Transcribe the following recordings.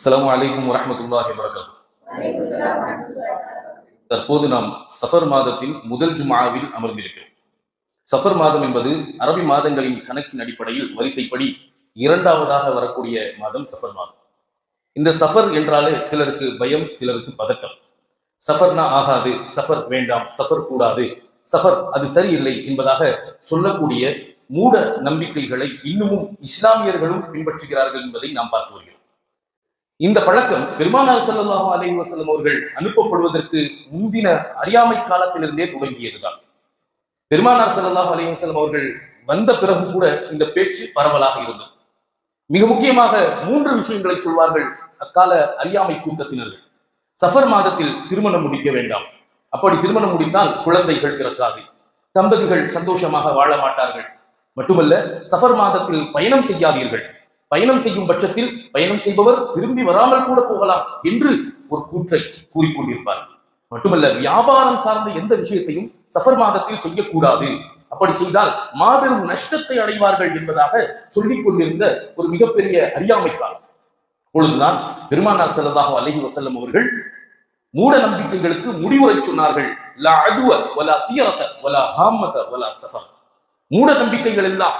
அஸ்லாம் வலைக்கம் வரஹ்மத்துல்லாஹி வரகாத்து தற்போது நாம் சஃபர் மாதத்தின் முதல் ஜுமாவில் அமர்ந்திருக்கிறோம். சஃபர் மாதம் என்பது அரபி மாதங்களின் கணக்கின் அடிப்படையில் வரிசைப்படி இரண்டாவதாக வரக்கூடிய மாதம் சஃபர் மாதம். இந்த சஃபர் என்றாலே சிலருக்கு பயம் சிலருக்கு பதட்டம். சஃபர்னா ஆகாது சஃபர் வேண்டாம் சஃபர் கூடாது. சஃபர் அது சரியில்லை என்பதாக சொல்லக்கூடிய மூட நம்பிக்கைகளை இன்னமும் இஸ்லாமியர்களும் பின்பற்றுகிறார்கள் என்பதை நாம் பார்த்து வருகிறோம். இந்த பழக்கம் பெருமானார் ஸல்லல்லாஹு அலைஹி வசலம் அவர்கள் அனுப்பப்படுவதற்கு முந்தின அறியாமை காலத்திலிருந்தே தொடங்கியதுதான். பெருமானார் ஸல்லல்லாஹு அலைஹி வசலம் அவர்கள் வந்த பிறகு கூட இந்த பேச்சு பரவலாக இருந்தது. மிக முக்கியமாக மூன்று விஷயங்களை சொல்வார்கள் அக்கால அறியாமை கூட்டத்தினர்கள். சஃபர் மாதத்தில் திருமணம் முடிக்க வேண்டாம். அப்படி திருமணம் முடிந்தால் குழந்தைகள் பிறக்காது. தம்பதிகள் சந்தோஷமாக வாழ மாட்டார்கள். மட்டுமல்ல சஃபர் மாதத்தில் பயணம் செய்யாதீர்கள். பயணம் செய்யும் பட்சத்தில் பயணம் செய்பவர் திரும்பி வராமல் கூட போகலாம் என்று ஒரு கூற்றை கூறிக்கொண்டிருப்பார். மட்டுமல்ல வியாபாரம் சார்ந்த எந்த விஷயத்தையும் சஃபர் மாதத்தில் செய்யக்கூடாது. அப்படி செய்தால் மாபெரும் நஷ்டத்தை அடைவார்கள் என்பதாக சொல்லிக் கொண்டிருந்த ஒரு மிகப்பெரிய அறியாமைக்கால் பொழுதுதான் பெருமானார் செல்லதாக அலஹி வசல்லம் அவர்கள் மூட நம்பிக்கைகளுக்கு முடிவுரை சொன்னார்கள். அதுவ சஃபர். மூட நம்பிக்கைகள் எல்லாம்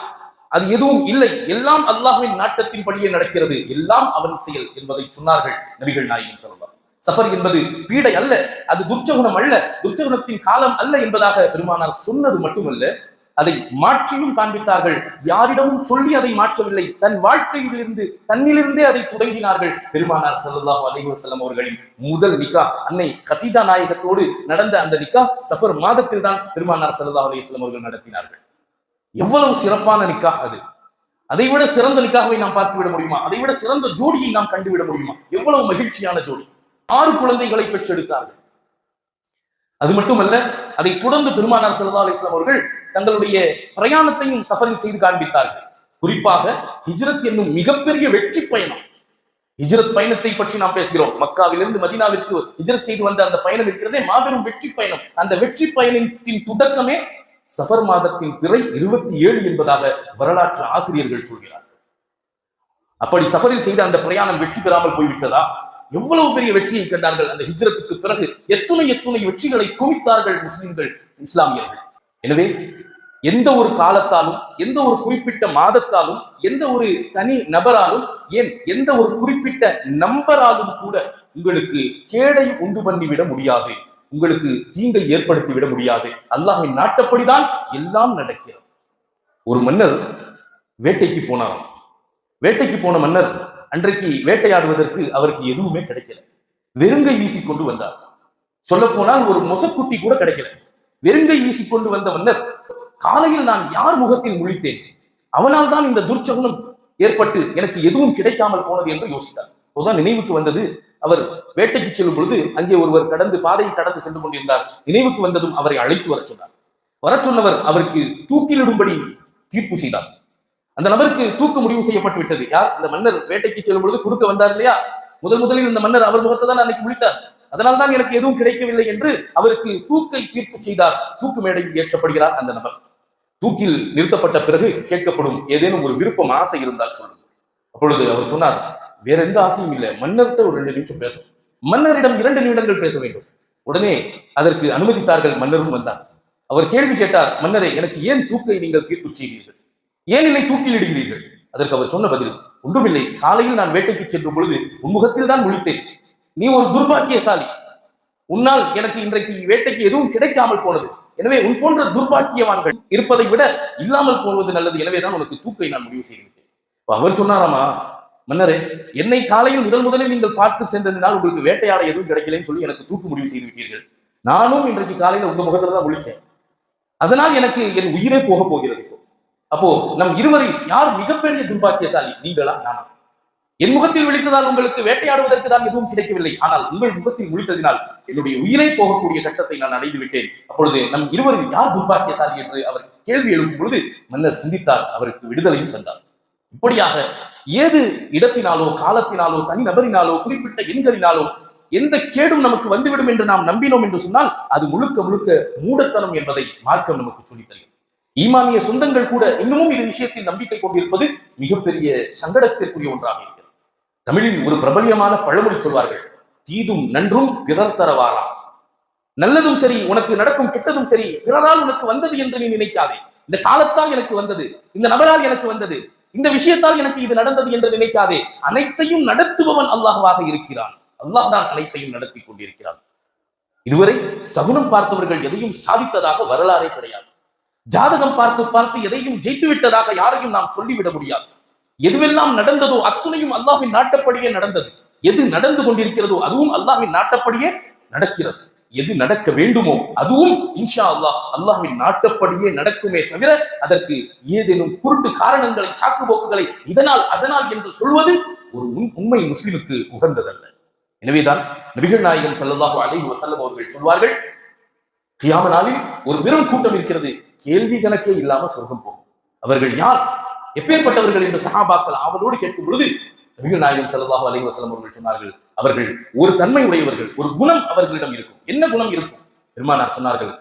அது எதுவும் இல்லை. எல்லாம் அல்லாஹ்வின் நாட்டத்தின்படியே நடக்கிறது. எல்லாம் அவன் செயல் என்பதை சொன்னார்கள் நபிகள் நாயகம் சொல்லலாம் சஃபர் என்பது பீடை அல்ல. அது துர்ச்சகுணம் அல்ல. துர்ச்சகுணத்தின் காலம் அல்ல என்பதாக பெருமானார் சொன்னது மட்டுமல்ல அதை மாற்றியும் காண்பித்தார்கள். யாரிடமும் சொல்லி அதை மாற்றவில்லை. தன் வாழ்க்கையிலிருந்து தன்னிலிருந்தே அதை தொடங்கினார்கள் பெருமானார் ஸல்லல்லாஹு அலிஹசல்லம் அவர்களின் முதல் நிக்கா. அன்னை கதீஜா நாயகத்தோடு நடந்த அந்த நிக்கா சஃபர் மாதத்தில் தான் பெருமானார் ஸல்லல்லாஹு அலிஸ்லாம் அவர்கள் நடத்தினார்கள். எவ்வளவு சிறப்பான நிக்கா அது. அதை விட சிறந்த நிக்காகவை நாம் பார்த்து விட முடியுமா? அதை விட சிறந்த ஜோடியை நாம் கண்டுவிட முடியுமா? எவ்வளவு மகிழ்ச்சியான ஜோடி. ஆறு குழந்தைகளை பெற்றெடுத்தார்கள். அது மட்டுமல்ல அதை தொடர்ந்து பெருமானார் ஸல்லல்லாஹு அலிஸ்லாம் அவர்கள் தங்களுடைய பிரயாணத்தையும் சஃபரில் செய்து காண்பித்தார்கள். குறிப்பாக ஹிஜ்ரத் என்னும் மிகப்பெரிய வெற்றி பயணம். ஹிஜ்ரத் பயணத்தை பற்றி நாம் பேசுகிறோம். மக்காவிலிருந்து மதீனாவிற்கு ஹிஜ்ரத் செய்து வந்த அந்த பயணம் இருக்கிறதே மாபெரும் வெற்றி பயணம். அந்த வெற்றி பயணத்தின் தொடக்கமே சஃபர் மாதத்தின் பிறை இருபத்தி ஏழு என்பதாக வரலாற்று ஆசிரியர்கள் சொல்கிறார்கள். அப்படி சஃபரில் செய்த அந்த பிரயாணம் வெற்றி பெறாமல் போய்விட்டதா? எவ்வளவு பெரிய வெற்றியை கண்டார்கள் அந்த ஹிஜ்ரத்துக்கு பிறகு? எத்துணை எத்துணை வெற்றிகளை குவித்தார்கள் முஸ்லிம்கள் இஸ்லாமியர்கள். எனவே எந்த ஒரு காலத்தாலும் எந்த ஒரு குறிப்பிட்ட மாதத்தாலும் எந்த ஒரு தனி நபராலும் ஏன் எந்த ஒரு குறிப்பிட்ட நம்பராலும் கூட உங்களுக்கு கேடை உண்டு பண்ணிவிட முடியாது. உங்களுக்கு தீங்கை ஏற்படுத்தி விட முடியாது. அல்லாஹின் நாட்டப்படிதான் எல்லாம் நடக்கிறது. ஒரு மன்னர் வேட்டைக்கு போனாராம். வேட்டைக்கு போன மன்னர் அன்றைக்கு வேட்டையாடுவதற்கு அவருக்கு எதுவுமே கிடைக்கல. வெறுங்கை வீசி கொண்டு வந்தார். சொல்ல போனால் ஒரு மொசக்குட்டி கூட கிடைக்கல. வெறுங்கை வீசி கொண்டு வந்த மன்னர் காலையில் நான் யார் முகத்தில் முழித்தேன்? அவனால் தான் இந்த துர்ச்சகுணம் ஏற்பட்டு எனக்கு எதுவும் கிடைக்காமல் போனது என்று யோசித்தார். அப்போதான் நினைவுக்கு வந்தது அவர் வேட்டைக்கு செல்லும் பொழுது அங்கே ஒருவர் கடந்து பாதையை கடந்து சென்று கொண்டிருந்தார். நினைவுக்கு வந்ததும் அவரை அழைத்து வர சொன்னார். வர சொன்னவர் அவருக்கு தூக்கிலிடும்படி தீர்ப்பு செய்தார். அந்த நபருக்கு தூக்க முடிவு செய்யப்பட்டு விட்டது. யார்? இந்த மன்னர் வேட்டைக்கு செல்லும் பொழுது குறுக்க வந்தார் இல்லையா? முதல் முதலில் இந்த மன்னர் அவர் முகத்தை தான் அன்னைக்கு முடித்தார் அதனால் தான் எனக்கு எதுவும் கிடைக்கவில்லை என்று அவருக்கு தூக்கை தீர்ப்பு செய்தார். தூக்கு மேடையில் ஏற்றப்படுகிறார் அந்த நபர். தூக்கில் நிறுத்தப்பட்ட பிறகு கேட்கப்படும் ஏதேனும் ஒரு விருப்பம் ஆசை இருந்தால் சொல்லுங்கள். அப்பொழுது அவர் சொன்னார் வேற எந்த ஆசையும் இல்லை. மன்னர்கிட்ட ஒரு ரெண்டு நிமிஷம் பேசும். மன்னரிடம் இரண்டு நிமிடங்கள் பேச வேண்டும். உடனே அதற்கு அனுமதித்தார்கள் மன்னரும் வந்தார் அவர் கேள்வி கேட்டார் மன்னரை எனக்கு ஏன் தூக்கை நீங்கள் தீர்ப்பு செய்வீர்கள் ஏன் என்னை தூக்கிலிடுகிறீர்கள் அதற்கு அவர் சொன்ன பதில் ஒன்றுமில்லை. காலையில் நான் வேட்டைக்கு சென்ற பொழுது உன் முகத்தில் தான் முழித்தேன் நீ ஒரு துர்பாக்கியசாலி உன்னால் எனக்கு இன்றைக்கு வேட்டைக்கு எதுவும் கிடைக்காமல் போனது. எனவே உன் போன்ற துர்பாக்கியவான்கள் இருப்பதை விட இல்லாமல் போவது நல்லது. எனவேதான் உனக்கு தூக்கை நான் முடிவு செய்திருக்கேன் அவர் சொன்னாராமா மன்னரே என்னை காலையில் முதல் முதலில் நீங்கள் பார்த்து சென்றதினால் உங்களுக்கு வேட்டையாட எதுவும் கிடைக்கலன்னு சொல்லி எனக்கு தூக்கு முடிவு செய்து விட்டீர்கள். நானும் இன்றைக்கு காலையில உங்க முகத்துல தான் ஒழிச்சேன் அதனால் எனக்கு என் உயிரே போக போகிறது அப்போ நம் இருவரில் யார் மிகப்பெரிய துர்பாக்கியசாலி? நீங்களா? நானா? என் முகத்தில் விழித்ததால் உங்களுக்கு வேட்டையாடுவதற்கு தான் எதுவும் கிடைக்கவில்லை. ஆனால் உங்கள் முகத்தில் விழித்ததினால் என்னுடைய உயிரை போகக்கூடிய கட்டத்தை நான் அடைந்து விட்டேன். அப்பொழுது நம் இருவரும் யார் துர்பாக்கியசாலி என்று அவர் கேள்வி எழுப்பும் பொழுது மன்னர் சிந்தித்தார் அவருக்கு விடுதலையும் தந்தார். இப்படியாக ஏது இடத்தினாலோ காலத்தினாலோ தனி நபரினாலோ குறிப்பிட்ட எண்களினாலோ எந்த கேடும் நமக்கு வந்துவிடும் என்று நாம் நம்பினோம் என்று சொன்னால் அது முழுக்க முழுக்க மூடத்தனம் என்பதை மார்க்கம் நமக்கு சொல்லித் ஈமானிய சொந்தங்கள் கூட இன்னமும் இது விஷயத்தில் நம்பிக்கை கொண்டிருப்பது மிகப்பெரிய சங்கடத்திற்குரிய ஒன்றாக இருக்கிறது. தமிழில் ஒரு பிரபலியமான பழமொழி சொல்வார்கள் தீதும் நன்றும் பிறர் தரவாரா? நல்லதும் சரி உனக்கு நடக்கும் கெட்டதும் சரி பிறரால் உனக்கு வந்தது என்று நீ நினைக்காதே. இந்த காலத்தால் எனக்கு வந்தது இந்த நபரால் எனக்கு வந்தது இந்த விஷயத்தால் எனக்கு இது நடந்தது என்று நினைக்காதே. அனைத்தையும் நடத்துபவன் அல்லாஹ்வாக இருக்கிறான். அல்லாஹ் தான் அனைத்தையும் நடத்தி கொண்டிருக்கிறான். இதுவரை சகுனம் பார்த்தவர்கள் எதையும் சாதித்ததாக வரலாறே கிடையாது. ஜாதகம் பார்த்து பார்த்து எதையும் ஜெயித்து விட்டதாக யாரையும் நாம் சொல்லிவிட முடியாது. எதுவெல்லாம் நடந்ததோ அத்துணையும் அல்லாஹின் நாட்டப்படியே நடந்தது. எது நடந்து கொண்டிருக்கிறதோ அதுவும் அல்லாஹின் நாட்டப்படியே நடக்கிறது. எது நடக்க வேண்டுமோ அதுவும் இன்ஷா அல்லாஹ் அல்லாஹின் நாட்டப்படியே நடக்குமே தவிர அதற்கு ஏதேனும் குருட்டு காரணங்களை சாக்குப்போக்குகளை இதனால் அதனால் என்று சொல்வது ஒரு உண்- உண்மை முஸ்லிமுக்கு உகந்ததல்ல. எனவேதான் நபிகள் நாயகம் செல்லதாக அலைஹி வசல்லம் அவர்கள் சொல்வார்கள் கியாம நாளில் ஒரு பெரும் கூட்டம் இருக்கிறது கேள்வி கணக்கே இல்லாம சொர்க்கம் போகும். அவர்கள் யார்? எப்பேற்பட்டவர்கள் என்று சகாபாக்கள் ஆவலோடு கேட்கும் பொழுது நபிகள் நாயகம் ஸல்லல்லாஹு அலைஹி வசலம் அவர்கள் சொன்னார்கள் அவர்கள் ஒரு தன்மை உடையவர்கள் ஒரு குணம் அவர்களிடம் இருக்கும். என்ன குணம் இருக்கும்? பெருமானார் சொன்னார்கள்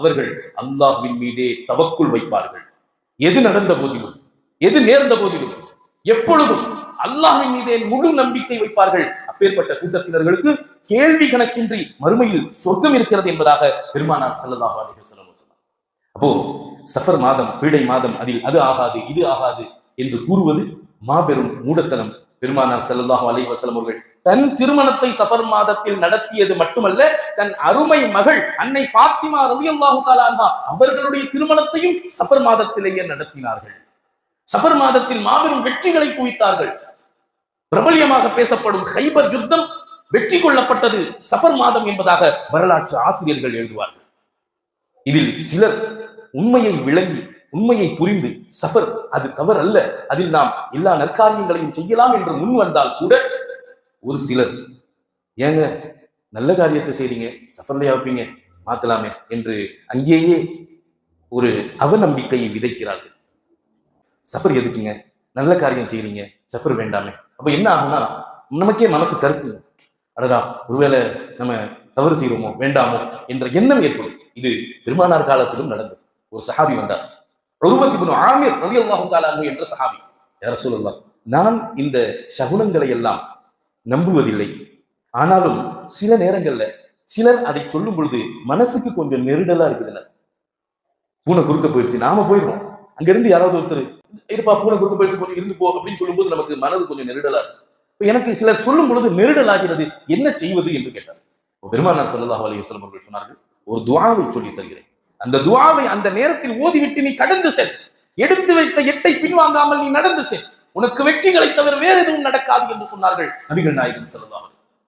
அவர்கள் அல்லாஹ்வின் மீதே தவக்குள் வைப்பார்கள். எது நடந்த போதிலும் எது நேர்ந்த போதிலும் எப்பொழுதும் அல்லாஹின் மீதே முழு நம்பிக்கை வைப்பார்கள். அப்பேற்பட்ட கூட்டத்தினர்களுக்கு கேள்வி கணக்கின்றி மறுமையில் சொர்க்கம் இருக்கிறது என்பதாக பெருமானார் செல்லதாக சொன்னார். அப்போ சஃபர் மாதம் பீடை மாதம் அதில் அது ஆகாது இது ஆகாது என்று கூறுவது மாபெரும் மூடத்தனம் பெருமானார் ஸல்லல்லாஹு அலி வசலம் அவர்கள் தன் திருமணத்தை சஃபர் மாதத்தில் நடத்தியது மட்டுமல்ல தன் அருமை மகள் அன்னை ஃபாத்திமா ரவி அல்லாஹு தாலாந்தா அவர்களுடைய திருமணத்தையும் சஃபர் மாதத்திலேயே நடத்தினார்கள். சஃபர் மாதத்தில் மாபெரும் வெற்றிகளை குவித்தார்கள். பிரபல்யமாக பேசப்படும் ஹைபர் யுத்தம் வெற்றி கொள்ளப்பட்டது சஃபர் மாதம் என்பதாக வரலாற்று ஆசிரியர்கள் எழுதுவார்கள். இதில் சிலர் உண்மையை விளங்கி உண்மையை புரிந்து சஃபர் அது தவறல்ல. அதில் நாம் எல்லா நற்காரியங்களையும் செய்யலாம் என்று முன் வந்தால் கூட ஒரு சிலர் ஏங்க நல்ல காரியத்தை செய்றீங்க சஃபர்லையா வைப்பீங்க மாத்தலாமே என்று அங்கேயே ஒரு அவநம்பிக்கையை விதைக்கிறார்கள். சஃபர் எதுக்குங்க? நல்ல காரியம் செய்கிறீங்க சஃபர் வேண்டாமே. அப்ப என்ன ஆகும்னா நமக்கே மனசு கருத்து அடடா ஒருவேளை நம்ம தவறு செய்வோமோ வேண்டாமோ என்ற எண்ணம் ஏற்படும். இது பெருமானார் காலத்திலும் நடந்தது. ஒரு சஹாபி வந்தார். உருவத்தி இப்னு ஆமிர் ரலியல்லாஹு தஆலா என்ற சஹாபி. யார் சொல்லலாம் நான் இந்த சகுனங்களை எல்லாம் நம்புவதில்லை. ஆனாலும் சில நேரங்கள்ல சிலர் அதை சொல்லும் பொழுது மனசுக்கு கொஞ்சம் நெருடலா இருக்குதுல்ல பூனை குறுக்க போயிடுச்சு நாம போயிடுவோம் அங்க இருந்து யாராவது ஒருத்தர் இருப்பா பூனை குறுக்க போயிடுச்சு கொஞ்சம் இருந்து போ அப்படின்னு சொல்லும்போது நமக்கு மனது கொஞ்சம் நெருடலா இருக்கு எனக்கு சிலர் சொல்லும் பொழுது நெருடலாகிறது என்ன செய்வது என்று கேட்டார். இப்ப பெருமானார் ஸல்லல்லாஹு அலைஹி அவர்கள் சொன்னார்கள் ஒரு துவாவை சொல்லி தருகிறேன். அந்த துவாவை அந்த நேரத்தில் ஓதிவிட்டு நீ கடந்து செல். எடுத்து வைத்த எட்டை பின்வாங்காமல் நீ நடந்து செல். உனக்கு வெற்றிகளை தவிர வேறு எதுவும் நடக்காது என்று சொன்னார்கள் நபிகள் நாயகம் செல்லலாம்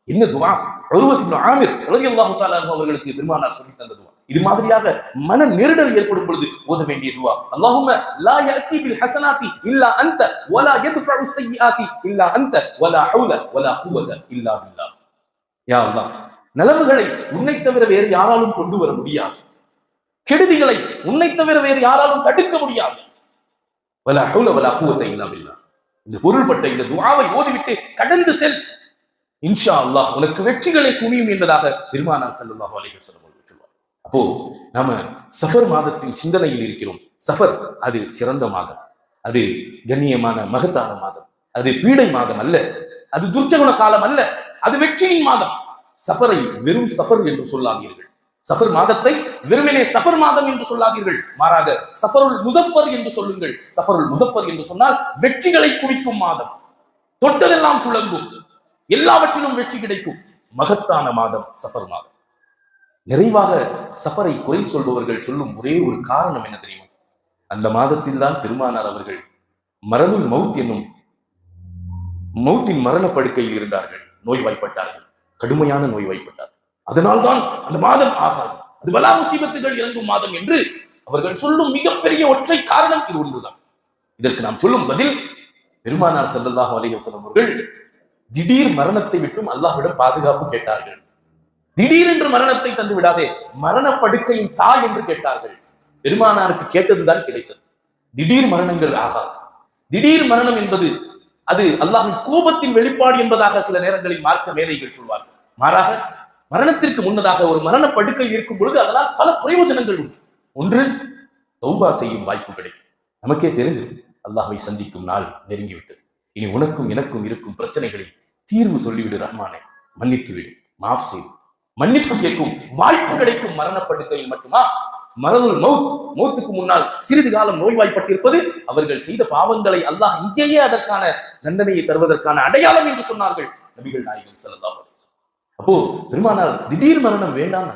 என்ன துவா? உருவத் ஆமிர் ரலியல்லாஹு அல்லாஹு அவர்களுக்கு பெருமானார் சொல்லி தந்த துவா. இது மாதிரியாக மன நெருடல் ஏற்படும் பொழுது ஓத வேண்டிய துவா. அல்லாஹும லா யஅதி பில் ஹஸனாத்தி இல்லா அன்த வலா யத்ஃபஉ ஸய்யிஆத்தி இல்லா அன்த வலா ஹவுல வலா குவத இல்லா பில்லாஹ். யா அல்லாஹ் நலவுகளை உன்னை தவிர வேறு யாராலும் கொண்டு வர முடியாது. கெடுதிகளை உன்னை தவிர வேறு யாராலும் தடுக்க முடியாது. வல ஹவுல வலா குவத இந்த பொருள்பட்ட இந்த துவாவை ஓதிவிட்டு கடந்து செல். இன்ஷா அல்லாஹ் உனக்கு வெற்றிகளை குவியும் என்பதாக பெருமானார் ஸல்லல்லாஹு அலைகள் சொல்லுவார் அப்போ நாம சஃபர் மாதத்தின் சிந்தனையில் இருக்கிறோம். சஃபர் அது சிறந்த மாதம். அது கண்ணியமான மகத்தான மாதம். அது பீடை மாதம் அல்ல. அது துர்ச்சகுண காலம் அல்ல. அது வெற்றியின் மாதம். சஃபரை வெறும் சஃபர் என்று சொல்லாதீர்கள். சஃபர் மாதத்தை வெறுமனே சஃபர் மாதம் என்று சொல்லாதீர்கள். மாறாக சஃபருல் முசஃபர் என்று சொல்லுங்கள். சஃபருல் முசஃபர் என்று சொன்னால் வெற்றிகளை குவிக்கும் மாதம். தொட்டதெல்லாம் துளங்கும். எல்லாவற்றிலும் வெற்றி கிடைக்கும். மகத்தான மாதம் சஃபர் மாதம். நிறைவாக சஃபரை குறை சொல்பவர்கள் சொல்லும் ஒரே ஒரு காரணம் என்ன தெரியுமா? அந்த மாதத்தில் தான் பெருமானார் அவர்கள் மரணுல் மவுத் என்னும் மௌத்தின் மரண படுக்கையில் இருந்தார்கள். நோய்வாய்ப்பட்டார்கள். கடுமையான நோய்வாய்ப்பட்டார் அதனால்தான் அந்த மாதம் ஆகாது. அது வலா முசீபத்துகள் இறங்கும் மாதம் என்று அவர்கள் சொல்லும் மிகப்பெரிய ஒற்றை காரணம் இது ஒன்றுதான். இதற்கு நாம் சொல்லும் பதில் பெருமானார் ஸல்லல்லாஹு அலைஹி அவர்கள் திடீர் மரணத்தை விட்டும் அல்லாஹ்விடம் பாதுகாப்பு கேட்டார்கள். திடீரென்று மரணத்தை தந்து விடாதே மரண தாய் என்று கேட்டார்கள். பெருமானாருக்கு கேட்டதுதான் கிடைத்தது. திடீர் மரணங்கள் ஆகாது. திடீர் மரணம் என்பது அது அல்லாஹின் கோபத்தின் வெளிப்பாடு என்பதாக சில நேரங்களில் மார்க்க மேதைகள் சொல்வார்கள். மாறாக மரணத்திற்கு முன்னதாக ஒரு மரண படுக்கை இருக்கும் பொழுது அதனால் பல பிரயோஜனங்கள் உண்டு. ஒன்று தௌபா செய்யும் வாய்ப்பு கிடைக்கும். நமக்கே தெரிஞ்சு அல்லாஹை சந்திக்கும் நாள் நெருங்கிவிட்டது. இனி உனக்கும் எனக்கும் இருக்கும் பிரச்சனைகளில் தீர்வு சொல்லிவிடு ரஹ்மானே. மன்னித்து விடு மாஃப் செய்து மன்னிப்பு கேட்கும் வாய்ப்பு கிடைக்கும் மரணப்படுக்கையில் மட்டுமா? மரதுல் மௌத் மௌத்துக்கு முன்னால் சிறிது காலம் நோய்வாய்ப்பட்டிருப்பது அவர்கள் செய்த பாவங்களை அல்லாஹ் இங்கேயே அதற்கான தண்டனையை தருவதற்கான அடையாளம் என்று சொன்னார்கள் நபிகள் நாயகம் ஸல்லல்லாஹு அப்போ பெருமானார் திடீர் மரணம் வேண்டாம்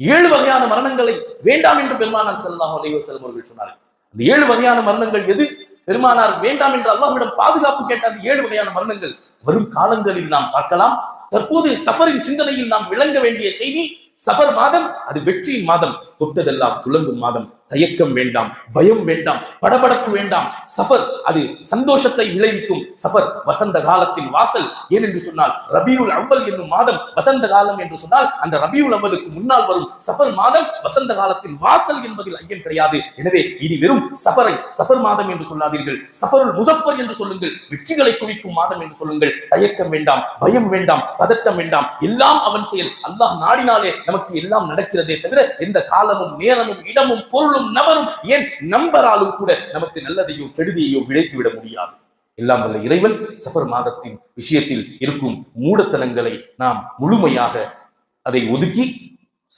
ஏழு வகையான மரணங்களை வேண்டாம் என்று பெருமானார் செல்லாம் அலைவர் வஸல்லம் அவர்கள் சொன்னார்கள். அந்த ஏழு வகையான மரணங்கள் எது? பெருமானார் வேண்டாம் என்று அல்லாஹ்விடம் பாதுகாப்பு கேட்ட அந்த ஏழு வகையான மரணங்கள் வரும் காலங்களில் நாம் பார்க்கலாம். தற்போது சஃபரின் சிந்தனையில் நாம் விளங்க வேண்டிய செய்தி சஃபர் மாதம் அது வெற்றியின் மாதம். தொட்டதெல்லாம் துலங்கும் மாதம். தயக்கம் வேண்டாம் பயம் வேண்டாம் படபடப்பு வேண்டாம். சஃபர் அது சந்தோஷத்தை விளைவிக்கும். சஃபர் வசந்த காலத்தின் வாசல். ஏனென்று சொன்னால் ரபியுல் அவ்வல் என்னும் மாதம் வசந்த காலம் என்று சொன்னால் அந்த ரபியுல் அவ்வலுக்கு முன்னால் வரும் சஃபர் மாதம் வசந்த காலத்தின் வாசல் என்பதில் ஐயன் கிடையாது. எனவே இனி வெறும் சஃபரை சஃபர் மாதம் என்று சொல்லாதீர்கள். சஃபருள் முசஃபர் என்று சொல்லுங்கள். வெற்றிகளை குவிக்கும் மாதம் என்று சொல்லுங்கள். தயக்கம் வேண்டாம் பயம் வேண்டாம் பதட்டம் வேண்டாம். எல்லாம் அவன் செயல். அல்லாஹ் நாடினாலே நமக்கு எல்லாம் நடக்கிறதே தவிர எந்த காலமும் நேரமும் இடமும் பொருளும் நபரும் ஏன் நம்பராலும் கூட நமக்கு நல்லதையோ கெடுதியையோ விளைத்து விட முடியாது. எல்லாம் வல்ல இறைவன் சஃபர் மாதத்தின் விஷயத்தில் இருக்கும் மூடத்தனங்களை நாம் முழுமையாக அதை ஒதுக்கி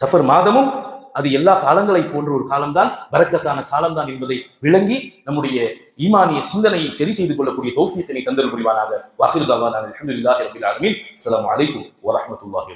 சஃபர் மாதமும் அது எல்லா காலங்களை போன்ற ஒரு காலம்தான் பரக்கத்தான காலம்தான் என்பதை விளங்கி நம்முடைய ஈமானிய சிந்தனையை சரி செய்து கொள்ளக்கூடிய தௌசியத்தினை தந்தல் புரிவானாக. வாசிருதாவான அலமதுல்லாஹி ரபில் ஆலமீன். அஸ்ஸலாமு அலைக்கும் வரஹ்மத்துல்லாஹி